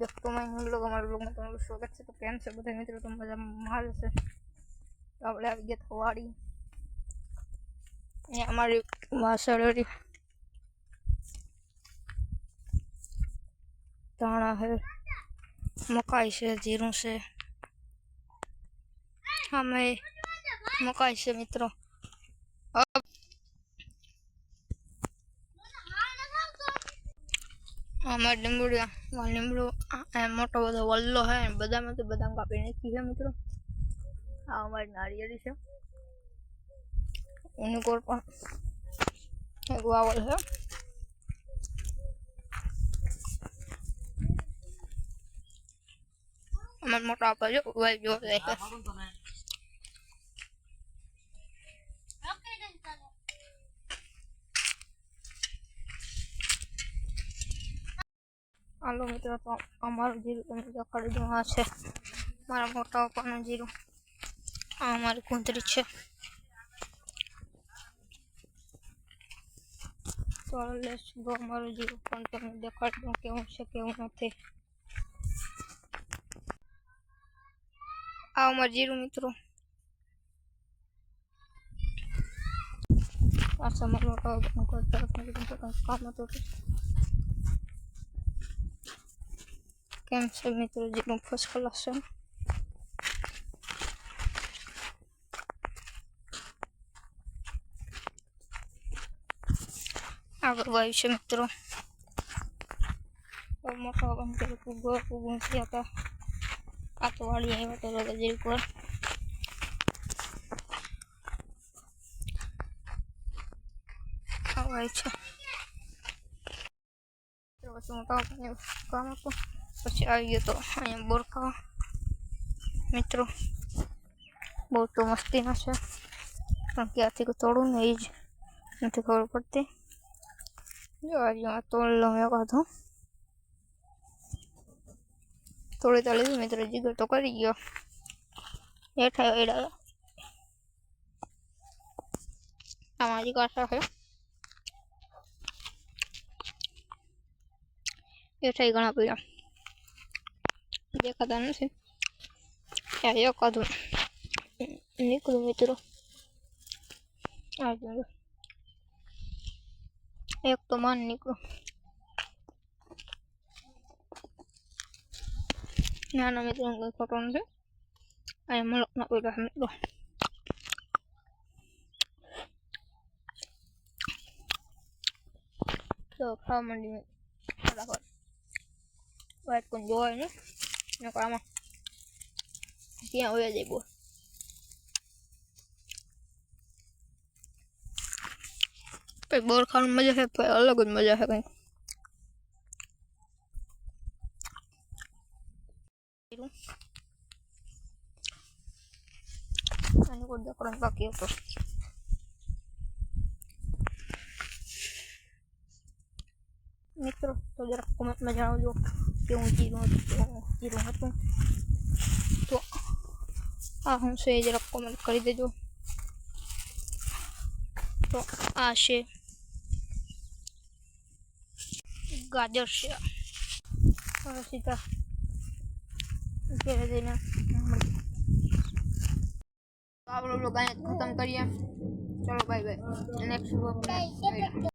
વ્યક્તો માં લોક અમારા બ્લોગમાં તમારું સ્વાગત છે તો કેમ છે બધા મિત્રો તો મજા માલ છે આપણે આવી ગયા થવાડી અહીંયા અમારી વાસળી ધાણા છે મકાઈ છે જીરું છે અમે મકાઈ છે મિત્રો અમારે લીમડો આ મોટો બધો વલ્લો છે બદામ તો બદામ કાપી નાખી છે મિત્રો. આ અમારી નારિયેળી છે. એની કોર પણ એક વાવલ છે. અમારે મોટા આપા જો વાઈ જો હાલો મિત્રો, તો અમારું જીરું તમે દેખાડી દઉં છે. મારા મોટા પપ્પાનું જીરું. આ અમારી કુંતરી છે. તો લેસ ગો અમારું જીરું પણ તમને દેખાડી કેવું છે, કેવું નથી. આ અમારું જીરું મિત્રો. આ છે અમારા મોટા કામ હતું કેમ છે મિત્રો જીરું ફર્સ્ટ ક્લાસ છે આગળ વાયુ છે મિત્રો મોટો કામ કરે કુગો કુગું થયા હતા આ તો વાળી આવ્યા તો લગે જીરું પર આ વાય છે મોટા કામ હતું પછી આવી ગયો તો અહીંયા બોરકા, મિત્રો, બહુ તો મસ્તીના છે. પણ ક્યાંથી તોડું ને એ જ નથી ખબર પડતી. જો આજે તોડ લઉં એકાદું તોડી તો લીધું મિત્રો, જીગર તો કરી ગયો. હેઠા એડા. આમાં હજી કાંઠા છે. હેઠા ઘણા પીડા દેખાતા નથી ત્યાં એકાદું નીકળું મિત્રો એક તો માન નીકળું નાના મિત્રો કોઈ ખોટો નથી અહીં મલકના પેલા મિત્રો તો ખાવા માંડી ફટાફટ વાઇટ કોઈ જોવાય નહીં નકર આમાં ત્યાં હોય જાય બોલ પછી બોર ખાવાની મજા છે પછી અલગ જ મજા છે કંઈક આની કોઈ દેખાડો બાકી મિત્રો તો જરાક કોમેન્ટમાં જણાવજો કેવું જીરું જીરું હતું તો આ હું છે એ જરાક કોમેન્ટ કરી દેજો તો આ છે ગાજર છે હવે સીધા ઘરે જઈને આપણો બ્લોગ અહીંયા ખતમ કરીએ ચલો બાય બાય નેક્સ્ટ